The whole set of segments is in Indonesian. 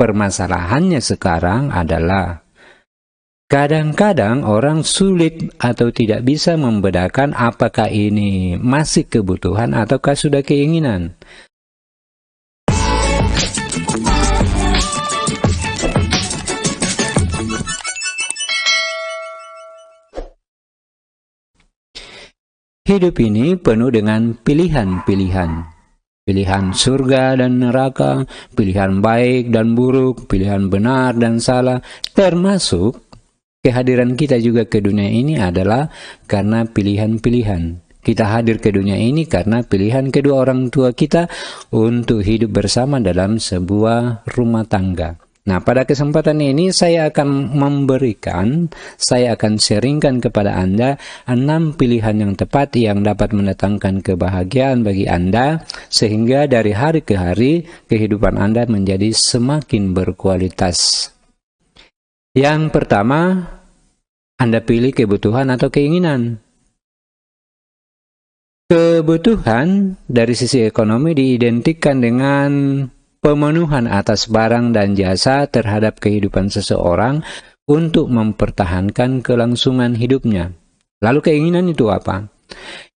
Permasalahannya sekarang adalah kadang-kadang orang sulit atau tidak bisa membedakan apakah ini masih kebutuhan ataukah sudah keinginan. Hidup ini penuh dengan pilihan-pilihan pilihan surga dan neraka, pilihan baik dan buruk, pilihan benar dan salah, termasuk kehadiran kita juga ke dunia ini adalah karena pilihan-pilihan. Kita hadir ke dunia ini karena pilihan kedua orang tua kita untuk hidup bersama dalam sebuah rumah tangga. Nah, pada kesempatan ini saya akan memberikan, saya akan sharingkan kepada Anda enam pilihan yang tepat yang dapat mendatangkan kebahagiaan bagi Anda sehingga dari hari ke hari kehidupan Anda menjadi semakin berkualitas. Yang pertama, Anda pilih kebutuhan atau keinginan. Kebutuhan dari sisi ekonomi diidentikan dengan pemenuhan atas barang dan jasa terhadap kehidupan seseorang untuk mempertahankan kelangsungan hidupnya. Lalu keinginan itu apa?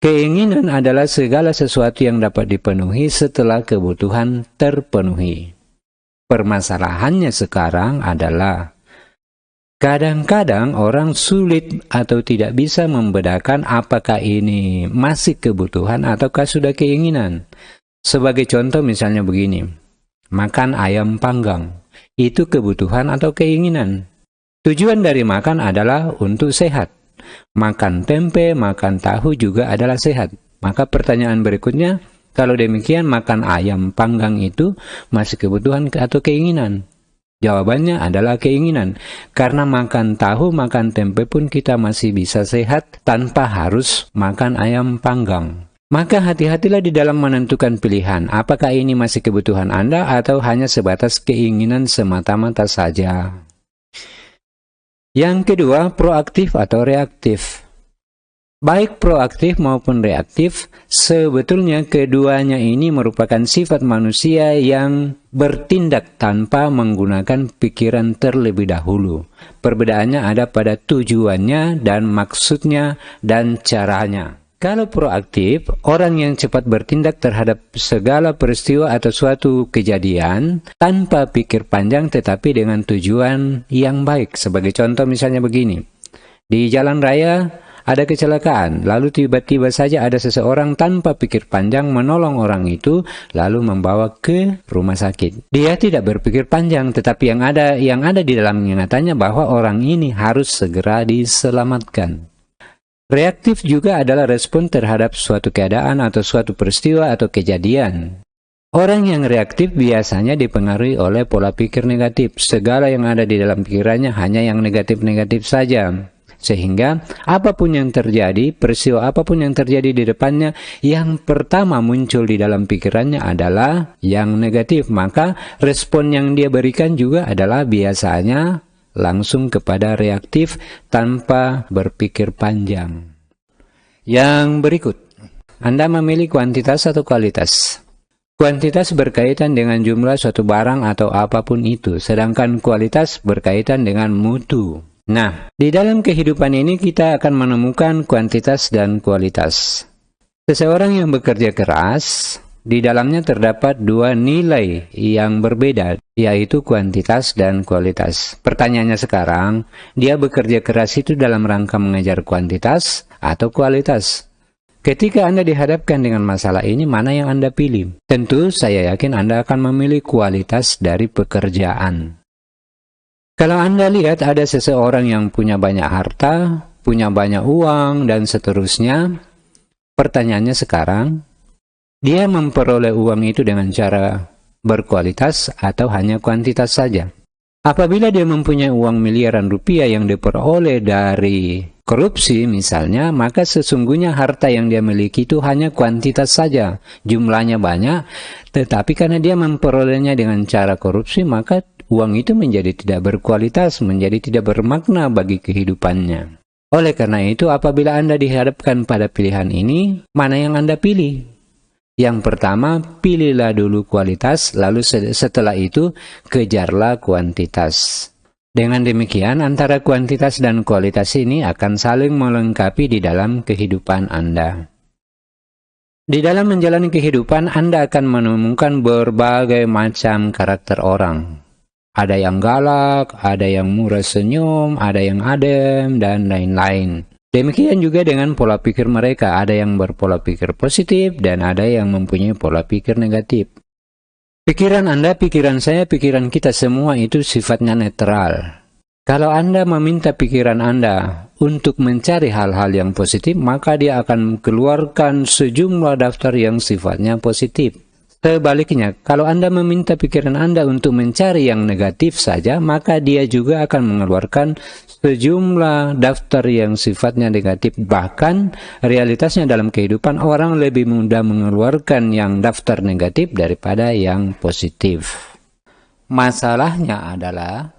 Keinginan adalah segala sesuatu yang dapat dipenuhi setelah kebutuhan terpenuhi. Permasalahannya sekarang adalah kadang-kadang orang sulit atau tidak bisa membedakan apakah ini masih kebutuhan ataukah sudah keinginan. Sebagai contoh misalnya begini, makan ayam panggang. Itu kebutuhan atau keinginan. Tujuan dari makan adalah untuk sehat. Makan tempe, makan tahu juga adalah sehat. Maka pertanyaan berikutnya, kalau demikian makan ayam panggang itu masih kebutuhan atau keinginan? Jawabannya adalah keinginan. Karena makan tahu, makan tempe pun kita masih bisa sehat tanpa harus makan ayam panggang. Maka hati-hatilah di dalam menentukan pilihan, apakah ini masih kebutuhan Anda atau hanya sebatas keinginan semata-mata saja. Yang kedua, proaktif atau reaktif. Baik proaktif maupun reaktif, sebetulnya keduanya ini merupakan sifat manusia yang bertindak tanpa menggunakan pikiran terlebih dahulu. Perbedaannya ada pada tujuannya dan maksudnya dan caranya. Kalau proaktif, orang yang cepat bertindak terhadap segala peristiwa atau suatu kejadian tanpa pikir panjang tetapi dengan tujuan yang baik. Sebagai contoh misalnya begini, di jalan raya ada kecelakaan, lalu tiba-tiba saja ada seseorang tanpa pikir panjang menolong orang itu lalu membawa ke rumah sakit. Dia tidak berpikir panjang, tetapi yang ada yang ada di dalam ingatannya bahwa orang ini harus segera diselamatkan. Reaktif juga adalah respon terhadap suatu keadaan atau suatu peristiwa atau kejadian. Orang yang reaktif biasanya dipengaruhi oleh pola pikir negatif. Segala yang ada di dalam pikirannya hanya yang negatif-negatif saja. Sehingga apa pun yang terjadi, peristiwa apa pun yang terjadi di depannya, yang pertama muncul di dalam pikirannya adalah yang negatif. Maka respon yang dia berikan juga adalah biasanya langsung kepada reaktif tanpa berpikir panjang. Yang berikut, Anda memilih kuantitas atau kualitas. Kuantitas berkaitan dengan jumlah suatu barang atau apa pun itu, sedangkan kualitas berkaitan dengan mutu. Nah, di dalam kehidupan ini kita akan menemukan kuantitas dan kualitas. Seseorang yang bekerja keras di dalamnya terdapat dua nilai yang berbeda, yaitu kuantitas dan kualitas. Pertanyaannya sekarang, dia bekerja keras itu dalam rangka mengejar kuantitas atau kualitas? Ketika Anda dihadapkan dengan masalah ini, mana yang Anda pilih? Tentu saya yakin Anda akan memilih kualitas dari pekerjaan. Kalau Anda lihat ada seseorang yang punya banyak harta, punya banyak uang, dan seterusnya, pertanyaannya sekarang, dia memperoleh uang itu dengan cara berkualitas atau hanya kuantitas saja. Apabila dia mempunyai uang miliaran rupiah yang diperoleh dari korupsi misalnya, maka sesungguhnya harta yang dia miliki itu hanya kuantitas saja. Jumlahnya banyak, tetapi karena dia memperolehnya dengan cara korupsi, maka uang itu menjadi tidak berkualitas, menjadi tidak bermakna bagi kehidupannya. Oleh karena itu, apabila Anda dihadapkan pada pilihan ini, mana yang Anda pilih? Yang pertama, pilihlah dulu kualitas, lalu setelah itu kejarlah kuantitas. Dengan demikian, antara kuantitas dan kualitas ini akan saling melengkapi di dalam kehidupan Anda. Di dalam menjalani kehidupan, Anda akan menemukan berbagai macam karakter orang. Ada yang galak, ada yang murah senyum, ada yang adem, dan lain-lain. Demikian juga dengan pola pikir mereka, ada yang berpola pikir positif dan ada yang mempunyai pola pikir negatif. Pikiran Anda, pikiran saya, pikiran kita semua itu sifatnya netral. Kalau Anda meminta pikiran Anda untuk mencari hal-hal yang positif, maka dia akan keluarkan sejumlah daftar yang sifatnya positif. Sebaliknya, kalau Anda meminta pikiran Anda untuk mencari yang negatif saja, maka dia juga akan mengeluarkan sejumlah daftar yang sifatnya negatif. Bahkan, realitasnya dalam kehidupan orang lebih mudah mengeluarkan yang daftar negatif daripada yang positif. Masalahnya adalah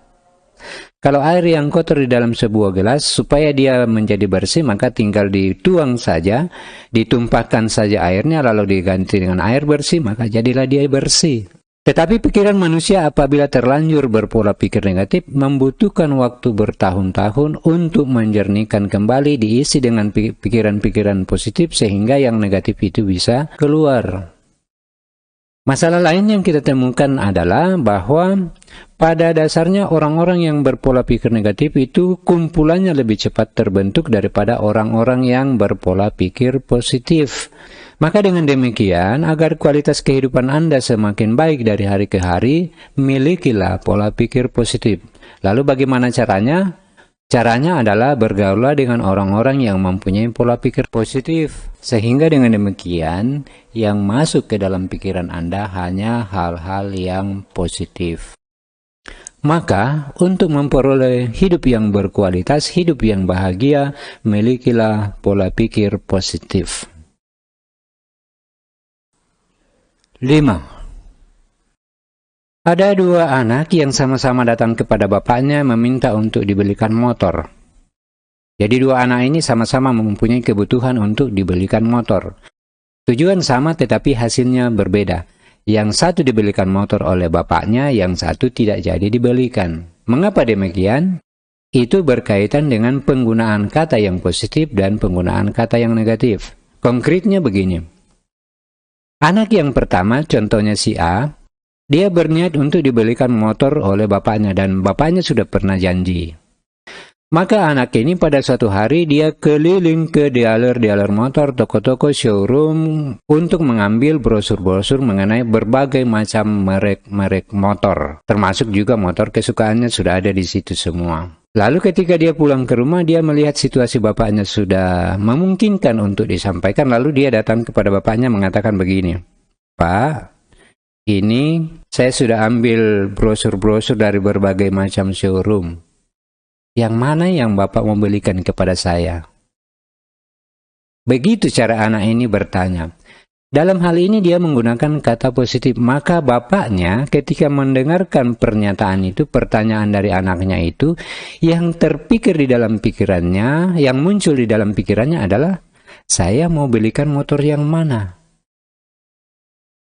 kalau air yang kotor di dalam sebuah gelas, supaya dia menjadi bersih, maka tinggal dituang saja, ditumpahkan saja airnya, lalu diganti dengan air bersih, maka jadilah dia bersih. Tetapi pikiran manusia apabila terlanjur berpola pikir negatif, membutuhkan waktu bertahun-tahun untuk menjernihkan kembali, diisi dengan pikiran-pikiran positif, sehingga yang negatif itu bisa keluar. Masalah lain yang kita temukan adalah bahwa pada dasarnya orang-orang yang berpola pikir negatif itu kumpulannya lebih cepat terbentuk daripada orang-orang yang berpola pikir positif. Maka dengan demikian, agar kualitas kehidupan Anda semakin baik dari hari ke hari, milikilah pola pikir positif. Lalu bagaimana caranya? Caranya adalah bergaulah dengan orang-orang yang mempunyai pola pikir positif. Sehingga dengan demikian, yang masuk ke dalam pikiran Anda hanya hal-hal yang positif. Maka, untuk memperoleh hidup yang berkualitas, hidup yang bahagia, milikilah pola pikir positif. 5. Ada dua anak yang sama-sama datang kepada bapaknya meminta untuk dibelikan motor. Jadi dua anak ini sama-sama mempunyai kebutuhan untuk dibelikan motor. Tujuan sama tetapi hasilnya berbeda. Yang satu dibelikan motor oleh bapaknya, yang satu tidak jadi dibelikan. Mengapa demikian? Itu berkaitan dengan penggunaan kata yang positif dan penggunaan kata yang negatif. Konkretnya begini. Anak yang pertama, contohnya si A, dia berniat untuk dibelikan motor oleh bapaknya dan bapaknya sudah pernah janji. Maka anak ini pada suatu hari dia keliling ke dealer-dealer motor, toko-toko showroom untuk mengambil brosur-brosur mengenai berbagai macam merek-merek motor. Termasuk juga motor kesukaannya sudah ada di situ semua. Lalu ketika dia pulang ke rumah, dia melihat situasi bapaknya sudah memungkinkan untuk disampaikan. Lalu dia datang kepada bapaknya mengatakan begini, Pak, ini saya sudah ambil brosur-brosur dari berbagai macam showroom. Yang mana yang Bapak membelikan kepada saya? Begitu cara anak ini bertanya. Dalam hal ini dia menggunakan kata positif, maka bapaknya ketika mendengarkan pernyataan itu, pertanyaan dari anaknya itu, yang terpikir di dalam pikirannya, yang muncul di dalam pikirannya adalah, saya mau belikan motor yang mana?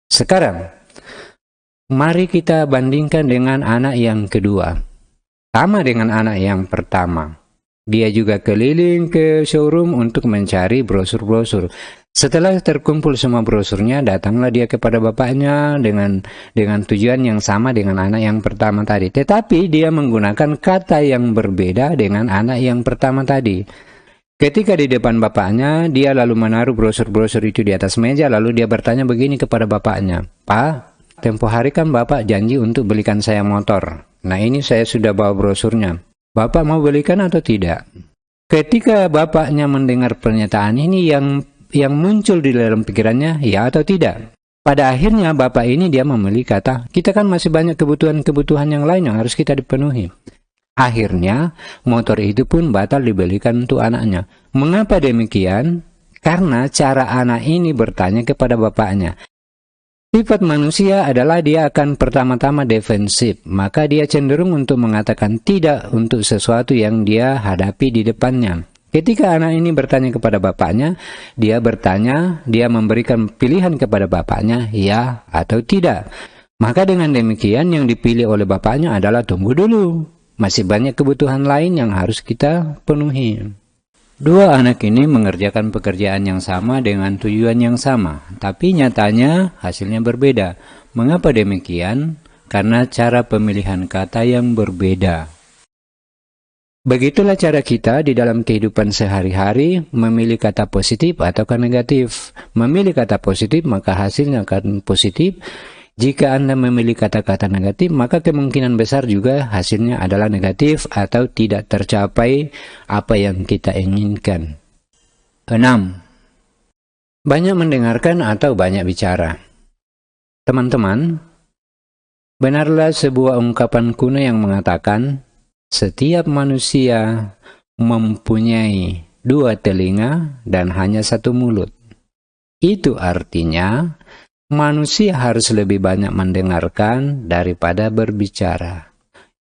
Sekarang, Mari kita bandingkan dengan anak yang kedua. Sama dengan anak yang pertama. Dia juga keliling ke showroom untuk mencari brosur-brosur. Setelah terkumpul semua brosurnya, datanglah dia kepada bapaknya dengan dengan tujuan yang sama dengan anak yang pertama tadi. Tetapi dia menggunakan kata yang berbeda dengan anak yang pertama tadi. Ketika di depan bapaknya, dia lalu menaruh brosur-brosur itu di atas meja, lalu dia bertanya begini kepada bapaknya, Pak, Tempo hari kan Bapak janji untuk belikan saya motor. Nah ini saya sudah bawa brosurnya. Bapak mau belikan atau tidak? Ketika bapaknya mendengar pernyataan ini yang yang muncul di dalam pikirannya ya atau tidak. Pada akhirnya bapak ini dia memilih kata, kita kan masih banyak kebutuhan-kebutuhan yang lain yang harus kita dipenuhi. Akhirnya motor itu pun batal dibelikan untuk anaknya. Mengapa demikian? Karena cara anak ini bertanya kepada bapaknya, Sifat manusia adalah dia akan pertama-tama defensif, maka dia cenderung untuk mengatakan tidak untuk sesuatu yang dia hadapi di depannya. Ketika anak ini bertanya kepada bapaknya, dia bertanya, dia memberikan pilihan kepada bapaknya, ya atau tidak. Maka dengan demikian yang dipilih oleh bapaknya adalah tunggu dulu. Masih banyak kebutuhan lain yang harus kita penuhi. Dua anak ini mengerjakan pekerjaan yang sama dengan tujuan yang sama, tapi nyatanya hasilnya berbeda. Mengapa demikian? Karena cara pemilihan kata yang berbeda. Begitulah cara kita di dalam kehidupan sehari-hari memilih kata positif atau negatif. Memilih kata positif maka hasilnya akan positif. Jika Anda memilih kata-kata negatif, maka kemungkinan besar juga hasilnya adalah negatif atau tidak tercapai apa yang kita inginkan. 6. Banyak mendengarkan atau banyak bicara. Teman-teman, benarlah sebuah ungkapan kuno yang mengatakan, setiap manusia mempunyai dua telinga dan hanya satu mulut. Itu artinya, manusia harus lebih banyak mendengarkan daripada berbicara.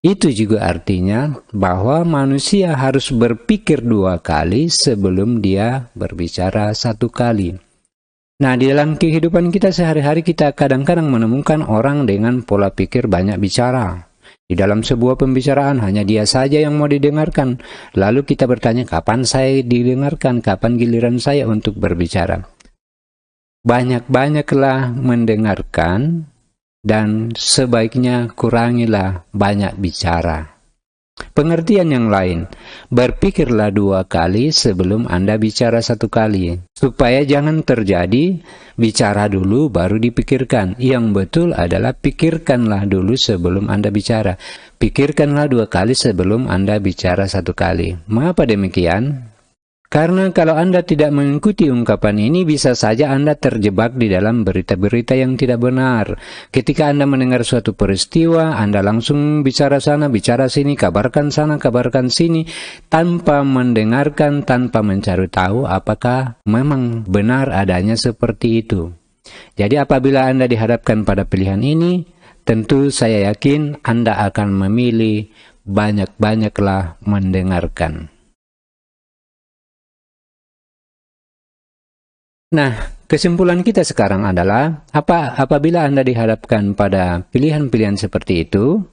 Itu juga artinya bahwa manusia harus berpikir dua kali sebelum dia berbicara satu kali. Nah, di dalam kehidupan kita sehari-hari kita kadang-kadang menemukan orang dengan pola pikir banyak bicara. Di dalam sebuah pembicaraan hanya dia saja yang mau didengarkan. Lalu kita bertanya, kapan saya didengarkan? Kapan giliran saya untuk berbicara? Banyak-banyaklah mendengarkan dan sebaiknya kurangilah banyak bicara. Pengertian yang lain, berpikirlah dua kali sebelum Anda bicara satu kali, supaya jangan terjadi bicara dulu baru dipikirkan. Yang betul adalah pikirkanlah dulu sebelum Anda bicara. Pikirkanlah dua kali sebelum Anda bicara satu kali. Mengapa demikian? Karena kalau Anda tidak mengikuti ungkapan ini, bisa saja Anda terjebak di dalam berita-berita yang tidak benar. Ketika Anda mendengar suatu peristiwa, Anda langsung bicara sana, bicara sini, kabarkan sana, kabarkan sini, tanpa mendengarkan, tanpa mencari tahu apakah memang benar adanya seperti itu. Jadi apabila Anda dihadapkan pada pilihan ini, tentu saya yakin Anda akan memilih banyak-banyaklah mendengarkan. Nah, kesimpulan kita sekarang adalah apa apabila Anda dihadapkan pada pilihan-pilihan seperti itu,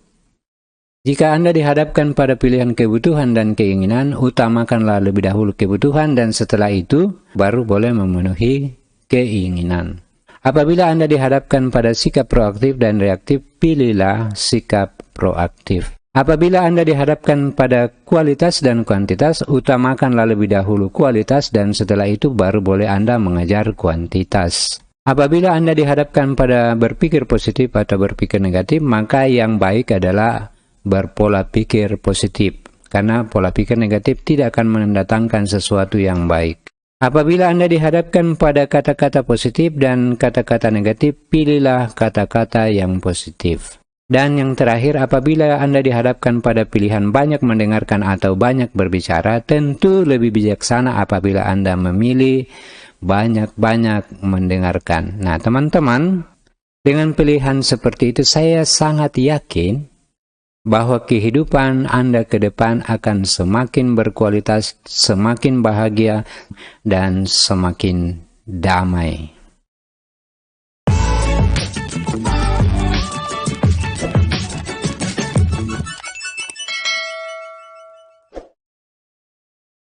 jika Anda dihadapkan pada pilihan kebutuhan dan keinginan, utamakanlah lebih dahulu kebutuhan dan setelah itu baru boleh memenuhi keinginan. Apabila Anda dihadapkan pada sikap proaktif dan reaktif, pilihlah sikap proaktif. Apabila Anda dihadapkan pada kualitas dan kuantitas, utamakanlah lebih dahulu kualitas dan setelah itu baru boleh Anda mengejar kuantitas. Apabila Anda dihadapkan pada berpikir positif atau berpikir negatif, maka yang baik adalah berpola pikir positif. Karena pola pikir negatif tidak akan mendatangkan sesuatu yang baik. Apabila Anda dihadapkan pada kata-kata positif dan kata-kata negatif, pilihlah kata-kata yang positif. Dan yang terakhir, apabila Anda dihadapkan pada pilihan banyak mendengarkan atau banyak berbicara, tentu lebih bijaksana apabila Anda memilih banyak-banyak mendengarkan. Nah, teman-teman, dengan pilihan seperti itu, saya sangat yakin bahwa kehidupan Anda ke depan akan semakin berkualitas, semakin bahagia, dan semakin damai.